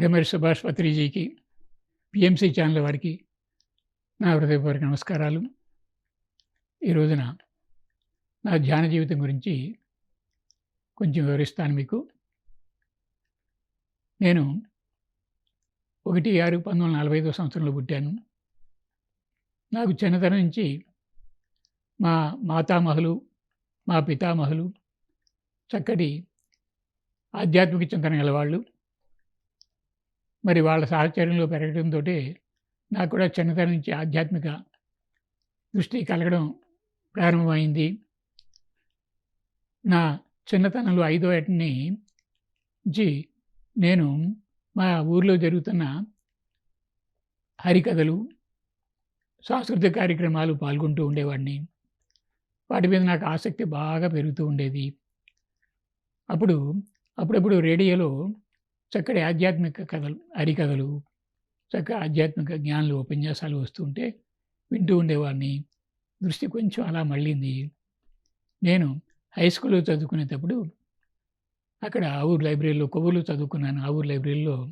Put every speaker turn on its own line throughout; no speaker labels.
బ్రహ్మరి సుభాష్ పత్రిజీకి PMC channel వారికి నా హృదయపూర్వక నమస్కారాలు. ఈ రోజున నా ధ్యాన జీవితం గురించి కొంచెం వివరిస్తాను మీకు. నేను ఒకటి ఆరు పంతొమ్మిది వందల నలభై ఐదో సంవత్సరంలో పుట్టాను. నాకు చిన్నతనం నుంచి మా మాతామహులు మా పితామహులు చక్కటి ఆధ్యాత్మిక చింతన గలవాళ్ళు. మరి వాళ్ళ సాహచర్యంలో పెరగడంతో నాకు కూడా చిన్నతనం నుంచి ఆధ్యాత్మిక దృష్టి కలగడం ప్రారంభమైంది. నా చిన్నతనంలో ఐదో ఏటని నుంచి నేను మా ఊర్లో జరుగుతున్న హరికథలు సాంస్కృతిక కార్యక్రమాలు పాల్గొంటూ ఉండేవాడిని. వాటి మీద నాకు ఆసక్తి బాగా పెరుగుతూ ఉండేది. అప్పుడు అప్పుడప్పుడు రేడియోలో చక్కటి ఆధ్యాత్మిక కథలు హరికథలు చక్కగా ఆధ్యాత్మిక జ్ఞానులు ఉపన్యాసాలు వస్తుంటే వింటూ ఉండేవాడిని. దృష్టి కొంచెం అలా మళ్ళీంది. నేను హై స్కూల్లో చదువుకునేటప్పుడు అక్కడ ఆ ఊరు లైబ్రరీలో కొవ్వూరులో చదువుకున్నాను. ఆ ఊరు లైబ్రరీలో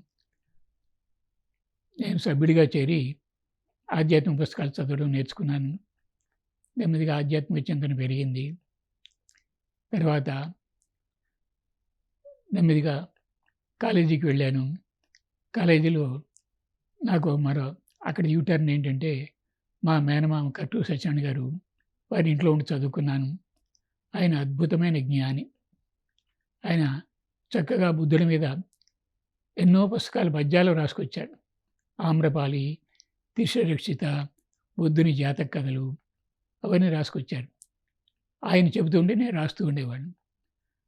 నేను సభ్యుడిగా చేరి ఆధ్యాత్మిక పుస్తకాలు చదవడం నేర్చుకున్నాను. నెమ్మదిగా ఆధ్యాత్మిక చింతన పెరిగింది. తర్వాత నెమ్మదిగా కాలేజీకి వెళ్ళాను. కాలేజీలో నాకు మరో అక్కడ యూటర్న్ ఏంటంటే మా మేనమామ కట్టు సత్యనారాయణ గారు వారి ఇంట్లో ఉండి చదువుకున్నాను. ఆయన అద్భుతమైన జ్ఞాని. ఆయన చక్కగా బుద్ధుడి మీద ఎన్నో పుస్తకాలు పద్యాలు రాసుకొచ్చాడు. ఆమ్రపాలి తిశ్రరక్షిత బుద్ధుని జాతక కథలు అవన్నీ రాసుకొచ్చాడు. ఆయన చెబుతుంటే నేను రాస్తూ ఉండేవాడిని.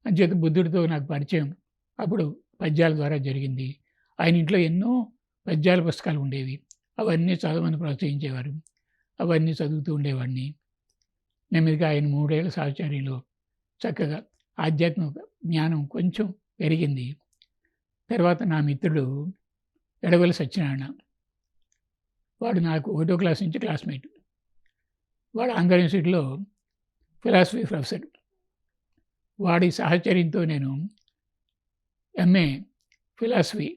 అంచేత బుద్ధుడితో నాకు పరిచయం అప్పుడు పద్యాల ద్వారా జరిగింది. ఆయన ఇంట్లో ఎన్నో పద్యాల పుస్తకాలు ఉండేవి. అవన్నీ చదవమని ప్రోత్సహించేవారు. అవన్నీ చదువుతూ ఉండేవాడిని. నెమ్మదిగా ఆయన మూడేళ్ళ సాహచర్యంలో చక్కగా ఆధ్యాత్మిక జ్ఞానం కొంచెం పెరిగింది. తర్వాత నా మిత్రుడు ఎడవల సత్యనారాయణ. వాడు నాకు ఒకటో క్లాస్ నుంచి క్లాస్మేట్. వాడు ఆంధ్ర యూనివర్సిటీలో ఫిలాసఫీ ప్రొఫెసర్. వాడి సహచర్యంతో నేను ఎంఏ ఫిలాసఫీ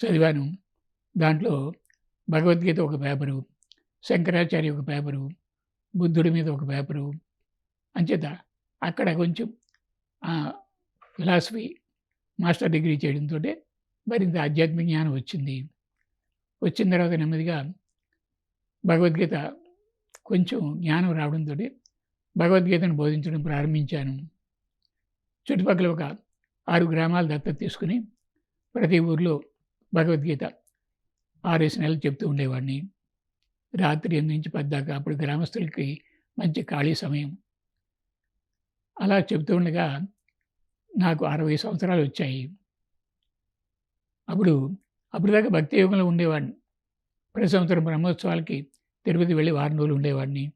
చదివాను. దాంట్లో భగవద్గీత ఒక పేపరు శంకరాచార్య ఒక పేపరు బుద్ధుడి మీద ఒక పేపరు. అంచేత అక్కడ కొంచెం ఫిలాసఫీ మాస్టర్ డిగ్రీ చేయడంతో మరింత ఆధ్యాత్మిక జ్ఞానం వచ్చింది. వచ్చిన తర్వాత నెమ్మదిగా భగవద్గీత కొంచెం జ్ఞానం రావడంతో భగవద్గీతను బోధించడం ప్రారంభించాను. చుట్టుపక్కల ఒక ఆరు గ్రామాలు దత్తత తీసుకుని ప్రతి ఊర్లో భగవద్గీత ఆరేసి నెలలు చెప్తూ ఉండేవాడిని. రాత్రి ఎనిమిది నుంచి పద్దాకా అప్పుడు గ్రామస్తులకి మంచి ఖాళీ సమయం. అలా చెప్తూ ఉండగా నాకు అరవై సంవత్సరాలు వచ్చాయి. అప్పుడు అప్పటిదాకా భక్తి యోగంలో ఉండేవాడిని. ప్రతి సంవత్సరం బ్రహ్మోత్సవాలకి తిరుపతి వెళ్ళి వారం రోజులు ఉండేవాడిని.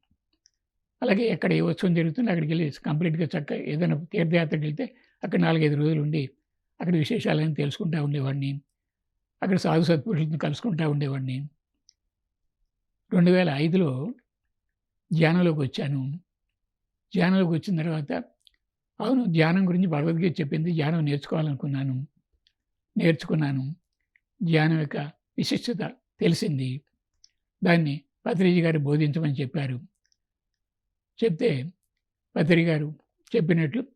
అలాగే ఎక్కడ ఏ ఉత్సవం జరుగుతుందో అక్కడికి వెళ్ళి కంప్లీట్గా చక్క ఏదైనా తీర్థయాత్రకి వెళ్తే అక్కడ నాలుగైదు రోజులు ఉండి అక్కడ విశేషాలని తెలుసుకుంటూ ఉండేవాడిని. అక్కడ సాధు సత్పురుషులను కలుసుకుంటూ ఉండేవాడిని. రెండు వేల ఐదులో ధ్యానంలోకి వచ్చాను. ధ్యానంలోకి వచ్చిన తర్వాత అవును ధ్యానం గురించి భగవద్గీత చెప్పింది ధ్యానం నేర్చుకోవాలనుకున్నాను. నేర్చుకున్నాను. ధ్యానం యొక్క విశిష్టత తెలిసింది. దాన్ని పత్రిజీ గారు బోధించమని చెప్పారు. చెప్తే పత్రి గారు చెప్పినట్లు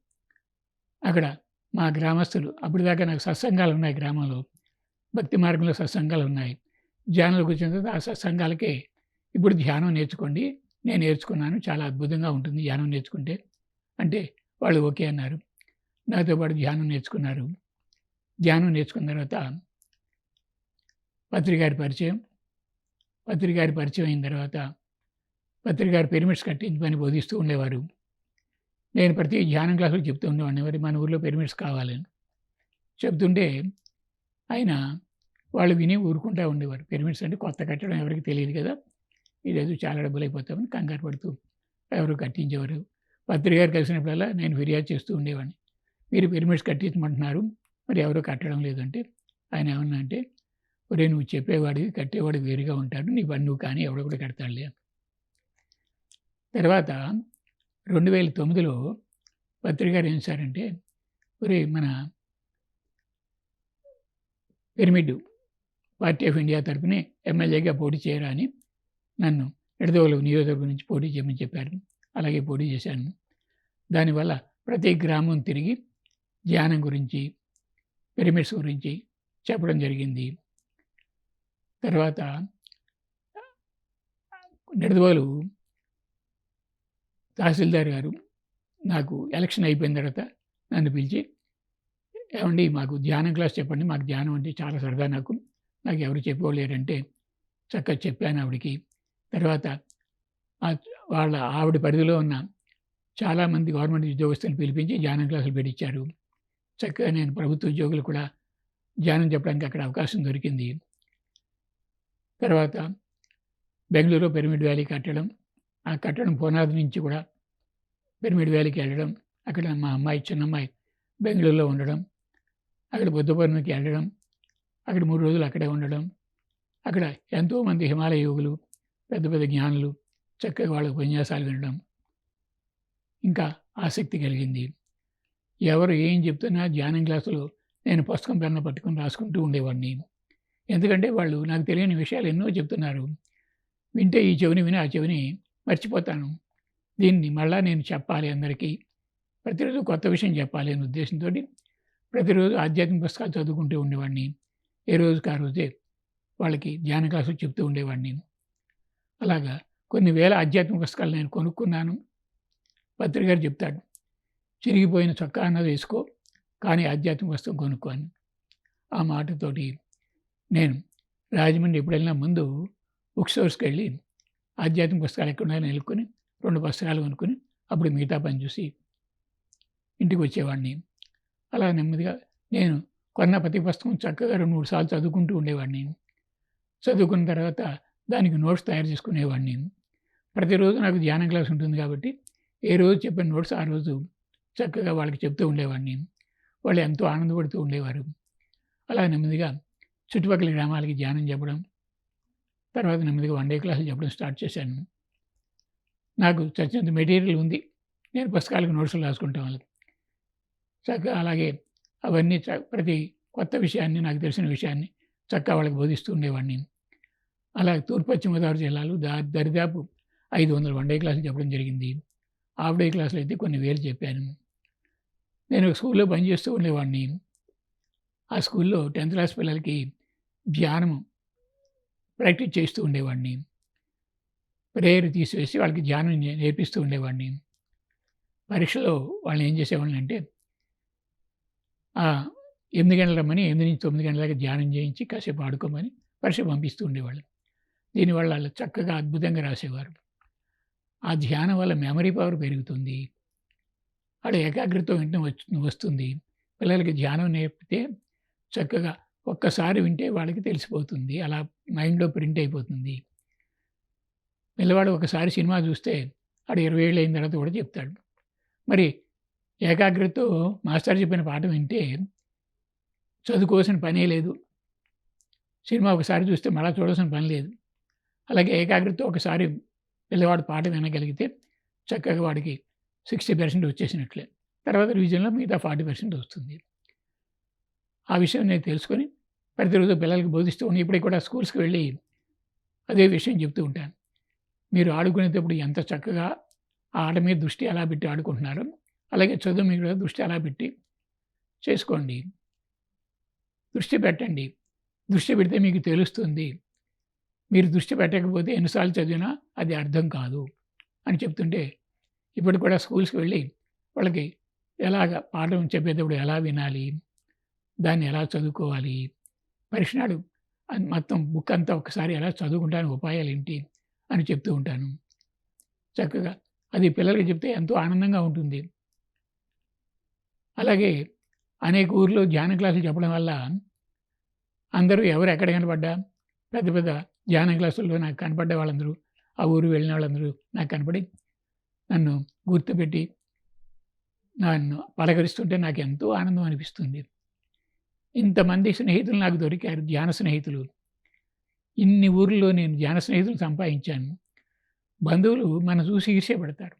అక్కడ మా గ్రామస్తులు అప్పటిదాకా నాకు సత్సంగాలు ఉన్నాయి గ్రామంలో. భక్తి మార్గంలో సత్సంగాలు ఉన్నాయి. ధ్యానంలోకి వచ్చిన తర్వాత ఆ సత్సంగాలకే ఇప్పుడు ధ్యానం నేర్చుకోండి నేను నేర్చుకున్నాను చాలా అద్భుతంగా ఉంటుంది ధ్యానం నేర్చుకుంటే. అంటే వాళ్ళు ఓకే అన్నారు. నాతో పాటు ధ్యానం నేర్చుకున్నారు. ధ్యానం నేర్చుకున్న తర్వాత పత్రికారి పరిచయం. పత్రికారి పరిచయం అయిన తర్వాత పత్రికారి పిరమిడ్స్ కట్టించమని బోధిస్తూ ఉండేవారు. నేను ప్రతి ధ్యానం క్లాసులు చెప్తూ ఉండేవాడిని. మరి మన ఊర్లో పిరమిడ్స్ కావాలని చెప్తుంటే ఆయన వాళ్ళు విని ఊరుకుంటూ ఉండేవారు. పిరమిడ్స్ అంటే కొత్త కట్టడం ఎవరికి తెలియదు కదా. ఇదేదో చాలా డబ్బులు అయిపోతామని కంగారు పడుతూ ఎవరు కట్టించేవారు. పత్రిక గారు కలిసినప్పుడల్లా నేను ఫిర్యాదు చేస్తూ ఉండేవాడిని. మీరు పిరమిడ్స్ కట్టించమంటున్నారు. మరి ఎవరు కట్టడం లేదంటే ఆయన ఏమన్నా అంటే ఒరే నువ్వు చెప్పేవాడివి కట్టేవాడు వేరుగా ఉంటాడు నీ పని నువ్వు కానీ ఎవడో కూడా కడతాడులే తర్వాత రెండు వేల తొమ్మిదిలో పత్రిక గారు ఏం సారంటే ఒరే మన పిరమిడ్ పార్టీ ఆఫ్ ఇండియా తరఫున ఎమ్మెల్యేగా పోటీ చేయరా అని నన్ను నిడదవోలు నియోజకవర్గం నుంచి పోటీ చేయమని చెప్పారు. అలాగే పోటీ చేశాను. దానివల్ల ప్రతి గ్రామం తిరిగి ధ్యానం గురించి పిరమిడ్స్ గురించి చెప్పడం జరిగింది. తర్వాత నిడదవోలు తహసీల్దార్ గారు నాకు ఎలక్షన్ అయిపోయిన తర్వాత నన్ను పిలిచి ఏమండి మాకు ధ్యానం క్లాస్ చెప్పండి మాకు ధ్యానం అంటే చాలా సరదా నాకు. నాకు ఎవరు చెప్పుకోలేరంటే చక్కగా చెప్పాను ఆవిడకి. తర్వాత వాళ్ళ ఆవిడ పరిధిలో ఉన్న చాలామంది గవర్నమెంట్ ఉద్యోగస్తులను పిలిపించి ధ్యానం క్లాసులు పెట్టించారు చక్కగా నేను ప్రభుత్వ ఉద్యోగులు కూడా ధ్యానం చెప్పడానికి అక్కడ అవకాశం దొరికింది. తర్వాత బెంగళూరు పిరమిడ్ వ్యాలీ కట్టడం ఆ కట్టడం పునాది నుంచి కూడా పిరమిడ్ వ్యాలీకి వెళ్ళడం అక్కడ మా అమ్మాయి చిన్నమ్మాయి బెంగళూరులో ఉండడం అక్కడ బుద్ధ పౌర్ణమికి వెళ్ళడం అక్కడ మూడు రోజులు అక్కడే ఉండడం అక్కడ ఎంతోమంది హిమాలయ యోగులు పెద్ద పెద్ద జ్ఞానులు చక్కగా వాళ్ళ ఉపన్యాసాలు వినడం ఇంకా ఆసక్తి కలిగింది. ఎవరు ఏం చెప్తున్నా ధ్యానం క్లాసులో నేను పుస్తకం పెన్న పట్టుకొని రాసుకుంటూ ఉండేవాడిని. ఎందుకంటే వాళ్ళు నాకు తెలియని విషయాలు ఎన్నో చెప్తున్నారు. వింటే ఈ చెవిని విని ఆ చెవిని మర్చిపోతాను. దీన్ని మళ్ళా నేను చెప్పాలి అందరికీ. ప్రతిరోజు కొత్త విషయం చెప్పాలి అనే ఉద్దేశంతో ప్రతిరోజు ఆధ్యాత్మిక పుస్తకాలు చదువుకుంటూ ఉండేవాడిని. ఏ రోజుకి ఆ రోజే వాళ్ళకి ధ్యాన క్లాసులు చెప్తూ ఉండేవాడిని. అలాగా కొన్ని వేల ఆధ్యాత్మిక పుస్తకాలు నేను కొనుక్కున్నాను. పత్రికారు చెప్తాడు చిరిగిపోయిన చొక్కా అన్నది వేసుకో కానీ ఆధ్యాత్మిక పుస్తకం కొనుక్కోని ఆ మాటతోటి నేను రాజమండ్రి ఎప్పుడైనా ముందు బుక్ స్టోర్స్కి వెళ్ళి ఆధ్యాత్మిక పుస్తకాలు ఎక్కడున్నాయని వెళ్ళుకొని రెండు పుస్తకాలు కొనుక్కొని అప్పుడు మిగతా పని చూసి ఇంటికి వచ్చేవాడిని. అలా నెమ్మదిగా నేను కొన్న ప్రతి పుస్తకం చక్కగా రెండు మూడు సార్లు చదువుకుంటూ ఉండేవాడిని. చదువుకున్న తర్వాత దానికి నోట్స్ తయారు చేసుకునేవాడిని. ప్రతిరోజు నాకు ధ్యానం క్లాస్ ఉంటుంది కాబట్టి ఏ రోజు చెప్పిన నోట్స్ ఆ రోజు చక్కగా వాళ్ళకి చెప్తూ ఉండేవాడిని. వాళ్ళు ఎంతో ఆనందపడుతూ ఉండేవారు. అలా నెమ్మదిగా చుట్టుపక్కల గ్రామాలకి ధ్యానం చెప్పడం తర్వాత నెమ్మదిగా వన్ డే క్లాసులు చెప్పడం స్టార్ట్ చేశాను. నాకు చచ్చినంత మెటీరియల్ ఉంది. నేను పుస్తకాలకు నోట్స్లు రాసుకుంటాం వాళ్ళకి. చక్కగా అలాగే అవన్నీ ప్రతి కొత్త విషయాన్ని నాకు తెలిసిన విషయాన్ని చక్కగా వాళ్ళకి బోధిస్తూ ఉండేవాడిని అలాగే తూర్పు పశ్చిమ గోదావరి జిల్లాలో దా దరిదాపు ఐదు వందల వన్ డే క్లాసులు చెప్పడం జరిగింది. హాఫ్ డే క్లాసులు అయితే కొన్ని వేలు చెప్పాను. నేను స్కూల్లో పనిచేస్తూ ఉండేవాడిని. ఆ స్కూల్లో టెన్త్ క్లాస్ పిల్లలకి ధ్యానం ప్రాక్టీస్ చేస్తూ ఉండేవాడిని. ప్రేయర్ తీసివేసి వాళ్ళకి ధ్యానం నేర్పిస్తూ ఉండేవాడిని. పరీక్షలో వాళ్ళని ఏం చేసేవాళ్ళని అంటే ఎనిమిది గంటల రమ్మని ఎనిమిది నుంచి తొమ్మిది గంటలకి ధ్యానం చేయించి కాసేపు ఆడుకోమని పరీక్ష పంపిస్తూ ఉండేవాళ్ళు. దీనివల్ల వాళ్ళు చక్కగా అద్భుతంగా రాసేవారు. ఆ ధ్యానం వల్ల మెమరీ పవర్ పెరుగుతుంది. వాళ్ళ ఏకాగ్రత వెంటనే వస్తుంది. పిల్లలకి ధ్యానం నేర్పితే చక్కగా ఒక్కసారి వింటే వాళ్ళకి తెలిసిపోతుంది. అలా మైండ్లో ప్రింట్ అయిపోతుంది. పిల్లవాడు ఒకసారి సినిమా చూస్తే ఆడు ఇరవై ఏళ్ళు అయిన తర్వాత కూడా చెప్తాడు. మరి ఏకాగ్రతతో మాస్టర్ చెప్పిన పాట వింటే చదువుకోవాల్సిన పనే లేదు. సినిమా ఒకసారి చూస్తే మళ్ళీ చూడాల్సిన పని లేదు. అలాగే ఏకాగ్రతతో ఒకసారి పిల్లవాడు పాట వినగలిగితే చక్కగా వాడికి సిక్స్టీ పర్సెంట్ వచ్చేసినట్లే. తర్వాత రివిజన్లో మిగతా ఫార్టీ పర్సెంట్ వస్తుంది. ఆ విషయం నేను తెలుసుకొని ప్రతిరోజు పిల్లలకి బోధిస్తూ ఉన్నాను ఇప్పటికి కూడా స్కూల్స్కి వెళ్ళి అదే విషయం చెప్తూ ఉంటాను. మీరు ఆడుకునేటప్పుడు ఎంత చక్కగా ఆట మీద దృష్టి ఎలా పెట్టి ఆడుకుంటున్నారు అలాగే చదువు మీద దృష్టి ఎలా పెట్టి చేసుకోండి. దృష్టి పెట్టండి. దృష్టి పెడితే మీకు తెలుస్తుంది. మీరు దృష్టి పెట్టకపోతే ఎన్నిసార్లు చదివినా అది అర్థం కాదు అని చెప్తుంటే ఇప్పుడు కూడా స్కూల్స్కి వెళ్ళి వాళ్ళకి ఎలాగ పాఠం చెప్పేటప్పుడు ఎలా వినాలి దాన్ని ఎలా చదువుకోవాలి పరీక్ష మొత్తం బుక్ అంతా ఒకసారి ఎలా చదువుకుంటాను ఉపాయాలు ఏంటి అని చెప్తూ ఉంటాను. చక్కగా అది పిల్లలకి చెప్తే ఎంతో ఆనందంగా ఉంటుంది. అలాగే అనేక ఊర్లో ధ్యాన క్లాసులు చెప్పడం వల్ల అందరూ ఎవరు ఎక్కడ కనపడ్డా పెద్ద పెద్ద ధ్యాన క్లాసుల్లో నాకు కనపడ్డ వాళ్ళందరూ ఆ ఊరు వెళ్ళిన వాళ్ళందరూ నాకు కనపడి నన్ను గుర్తుపెట్టి నన్ను పలకరిస్తుంటే నాకు ఎంతో ఆనందం అనిపిస్తుంది. ఇంతమంది స్నేహితులు నాకు దొరికారు ధ్యాన స్నేహితులు. ఇన్ని ఊర్లో నేను ధ్యాన స్నేహితులు సంపాదించాను. బంధువులు మన చూసి ఈర్ష్యపడతారు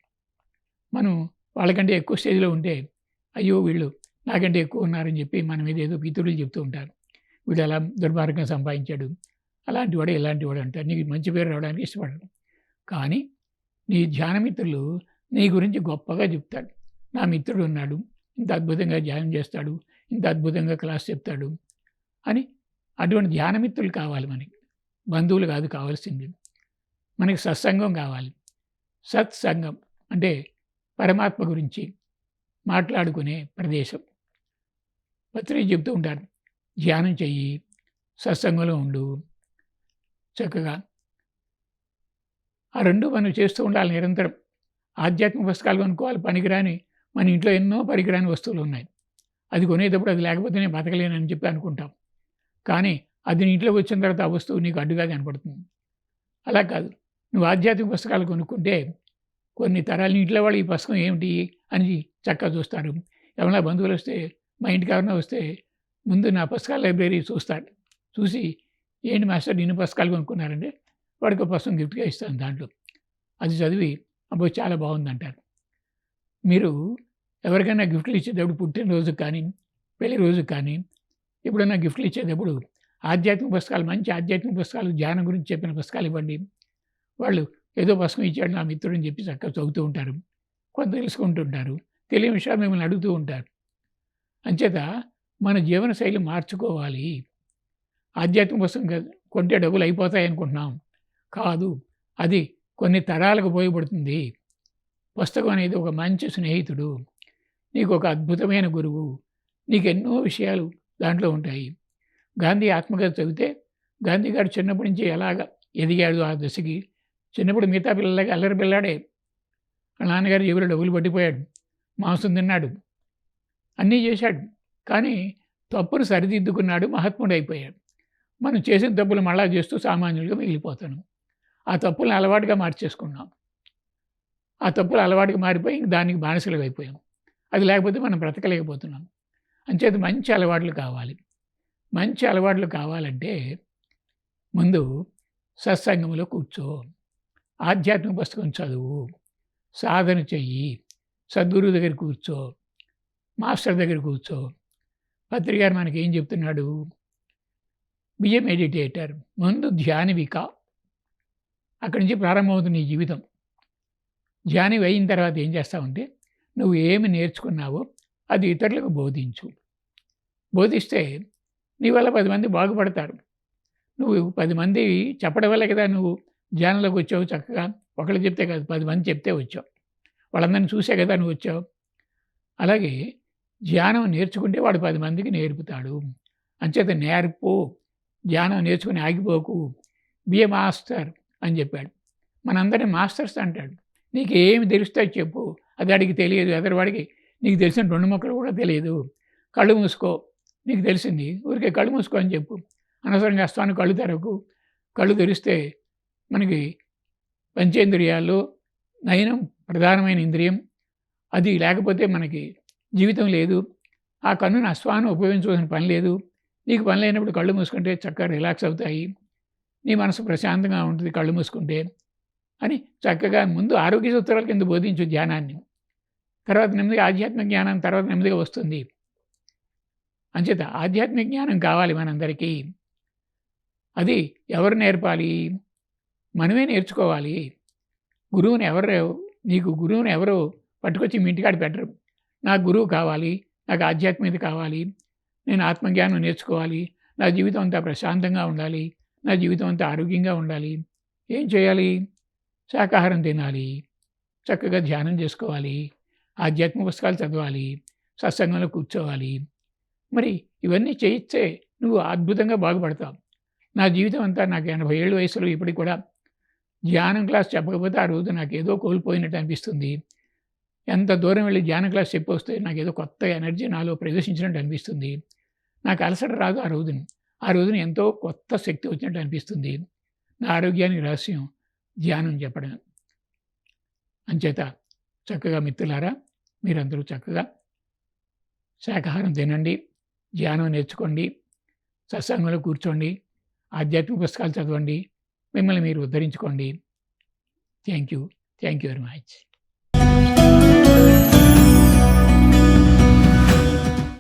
మనం వాళ్ళకంటే ఎక్కువ స్టేజ్లో ఉంటే అయ్యో వీళ్ళు నాకంటే ఎక్కువ ఉన్నారని చెప్పి మన మీద ఏదో పితురులు చెప్తూ ఉంటారు. వీడు అలా దుర్మార్గం సంపాదించాడు. అలాంటి వాడు ఇలాంటి వాడు అంటారు. నీకు మంచి పేరు రావడానికి ఇష్టపడరు. కానీ నీ ధ్యానమిత్రులు నీ గురించి గొప్పగా చెప్తాడు నా మిత్రుడు ఉన్నాడు. ఇంత అద్భుతంగా ధ్యానం చేస్తాడు. ఇంత అద్భుతంగా క్లాస్ చెప్తాడు అని అటువంటి ధ్యానమిత్రులు కావాలి మనకి. బంధువులు కాదు కావాల్సింది. మనకి సత్సంగం కావాలి. సత్సంగం అంటే పరమాత్మ గురించి మాట్లాడుకునే ప్రదేశం. పత్రిక చెబుతూ ఉంటారు ధ్యానం చెయ్యి సత్సంగంలో ఉండు. చక్కగా. ఆ రెండు మనం చేస్తూ ఉండాలి నిరంతరం. ఆధ్యాత్మిక పుస్తకాలు కొనుక్కోవాలి పనికిరాని మన ఇంట్లో ఎన్నో పనికిరాని వస్తువులు ఉన్నాయి. అది కొనేటప్పుడు అది లేకపోతే నేను బతకలేనని చెప్పి అనుకుంటాం. కానీ అది నీ ఇంట్లోకి వచ్చిన తర్వాత ఆ వస్తువు నీకు అడ్డుగా కనపడుతుంది. అలా కాదు. నువ్వు ఆధ్యాత్మిక పుస్తకాలు కొనుక్కుంటే కొన్ని తరాలు ఇంట్లో వాళ్ళు ఈ పుస్తకం ఏమిటి అని చక్కగా చూస్తారు. ఎవరైనా బంధువులు వస్తే మా ఇంటికి ఎవరైనా వస్తే ముందు నా పుస్తకాల లైబ్రరీ చూస్తాడు చూసి ఏంటి మాస్టర్ నిన్ను పుస్తకాలు కొనుక్కున్నారంటే వాడికి ఒక పుస్తకం గిఫ్ట్గా ఇస్తాను దాంట్లో. అది చదివి అబ్బో చాలా బాగుంది అంటారు మీరు ఎవరికైనా గిఫ్ట్లు ఇచ్చేటప్పుడు పుట్టినరోజు కానీ పెళ్ళి రోజు కానీ ఎప్పుడైనా గిఫ్ట్లు ఇచ్చేటప్పుడు ఆధ్యాత్మిక పుస్తకాలు మంచి ఆధ్యాత్మిక పుస్తకాలు ధ్యానం గురించి చెప్పిన పుస్తకాలు ఇవ్వండి. వాళ్ళు ఏదో పుస్తకం ఇచ్చాడు నా అని చెప్పి చక్కగా చదువుతూ ఉంటారు. కొంత తెలుసుకుంటుంటారు తెలియని విషయాలు మిమ్మల్ని అడుగుతూ ఉంటారు. అంచేత మన జీవన శైలి మార్చుకోవాలి. ఆధ్యాత్మిక పుస్తకం కొంటే డబ్బులు అయిపోతాయి అనుకుంటున్నాం. కాదు అది కొన్ని తరాలకు ఉపయోగపడుతుంది. పుస్తకం అనేది ఒక మంచి స్నేహితుడు. నీకు ఒక అద్భుతమైన గురువు. నీకు ఎన్నో విషయాలు దాంట్లో ఉంటాయి. గాంధీ ఆత్మకథ చదివితే గాంధీ గారు చిన్నప్పటి నుంచి ఎలాగ ఎదిగాడు ఆ దశకి? చిన్నప్పుడు మిగతా పిల్లలకి అల్లరి పిల్లాడే. నాన్నగారు ఎవరు డబ్బులు పట్టిపోయాడు. మాంసం తిన్నాడు. అన్నీ చేశాడు. కానీ తప్పును సరిదిద్దుకున్నాడు మహాత్ముడు అయిపోయాడు మనం చేసిన తప్పులు మళ్ళా చేస్తూ సామాన్యులుగా మిగిలిపోతాను. ఆ తప్పులను అలవాటుగా మార్చేసుకున్నాం. ఆ తప్పులు అలవాటుగా మారిపోయి దానికి బానిసలు అయిపోయాం అది లేకపోతే మనం బ్రతకలేకపోతున్నాం. అంచేత మంచి అలవాట్లు కావాలి. మంచి అలవాట్లు కావాలంటే ముందు సత్సంగంలో కూర్చో. ఆధ్యాత్మిక పుస్తకం చదువు. సాధన చెయ్యి. సద్గురువు దగ్గర కూర్చో. మాస్టర్ దగ్గర కూర్చో. పత్రికారు మనకి ఏం చెప్తున్నాడు బిఏ మెడిటేటర్ ముందు ధ్యానవిక అక్కడి నుంచి ప్రారంభమవుతుంది నీ జీవితం. ధ్యానం అయిన తర్వాత ఏం చేస్తావంటే నువ్వు ఏమి నేర్చుకున్నావో అది ఇతరులకు బోధించు. బోధిస్తే నీ వల్ల పది మంది బాగుపడతారు. నువ్వు పది మంది చెప్పడం వల్ల కదా నువ్వు ధ్యానంలోకి వచ్చావు చక్కగా. ఒకళ్ళు చెప్తే కాదు పది మంది చెప్తే వచ్చావు. వాళ్ళందరినీ చూసే కదా నువ్వు వచ్చావు. అలాగే ధ్యానం నేర్చుకుంటే వాడు పది మందికి నేర్పుతాడు. అంచేత నేర్పు ధ్యానం నేర్చుకుని ఆగిపోకు. బిఏ మాస్టర్ అని చెప్పాడు. మనందరినీ మాస్టర్స్ అంటాడు. నీకు ఏమి తెలుస్తాయి చెప్పు. అది అడిగి తెలియదు ఎదరవాడికి. నీకు తెలిసిన రెండు మొక్కలు కూడా తెలియదు. కళ్ళు మూసుకో. నీకు తెలిసింది. ఊరికే కళ్ళు మూసుకో అని చెప్పు. అనవసరంగా అస్తాను కళ్ళు తెరకు కళ్ళు తెరిస్తే మనకి పంచేంద్రియాల్లో నయనం ప్రధానమైన ఇంద్రియం. అది లేకపోతే మనకి జీవితం లేదు. ఆ కన్నును అశ్వాన్ని ఉపయోగించవలసిన పని లేదు. నీకు పని లేనప్పుడు కళ్ళు మూసుకుంటే చక్కగా రిలాక్స్ అవుతాయి. నీ మనసు ప్రశాంతంగా ఉంటుంది కళ్ళు మూసుకుంటే అని చక్కగా ముందు ఆరోగ్య సూత్రాల కింద బోధించు ధ్యానాన్ని. తర్వాత నెమ్మదిగా ఆధ్యాత్మిక జ్ఞానం తర్వాత నెమ్మదిగా వస్తుంది. అంచేత ఆధ్యాత్మిక జ్ఞానం కావాలి మనందరికీ. అది ఎవరు నేర్పాలి? మనమే నేర్చుకోవాలి. గురువుని ఎవరు నీకు గురువుని ఎవరు పట్టుకొచ్చి మీ ఇంటికాడ పెట్టరు. నాకు గురువు కావాలి నాకు ఆధ్యాత్మికత కావాలి నేను ఆత్మజ్ఞానం నేర్చుకోవాలి నా జీవితం అంతా ప్రశాంతంగా ఉండాలి నా జీవితం అంతా ఆరోగ్యంగా ఉండాలి. ఏం చేయాలి? శాకాహారం తినాలి చక్కగా ధ్యానం చేసుకోవాలి. ఆధ్యాత్మిక పుస్తకాలు చదవాలి సత్సంగంలో కూర్చోవాలి. మరి ఇవన్నీ చేయిస్తే నువ్వు అద్భుతంగా బాగుపడతావు. నా జీవితం అంతా నాకు ఎనభై ఏళ్ళ వయసులో ఇప్పటికి కూడా ధ్యానం క్లాస్ చెప్పకపోతే ఆ రోజు నాకు ఏదో కోల్పోయినట్టు అనిపిస్తుంది. ఎంత దూరం వెళ్ళి ధ్యానం క్లాస్ చెప్పి వస్తే నాకు ఏదో కొత్త ఎనర్జీ నాలో ప్రవేశించినట్టు అనిపిస్తుంది. నాకు అలసట రాదు ఆ రోజుని. ఆ రోజున ఎంతో కొత్త శక్తి వచ్చినట్టు అనిపిస్తుంది. నా ఆరోగ్యానికి రహస్యం ధ్యానం చెప్పడం అంచేత చక్కగా మిత్రులారా మీరందరూ చక్కగా శాకాహారం తినండి ధ్యానం నేర్చుకోండి సత్సంగంలో కూర్చోండి ఆధ్యాత్మిక పుస్తకాలు చదవండి మిమ్మల్ని మీరు ఉద్ధరించుకోండి. Thank you. Thank you very much.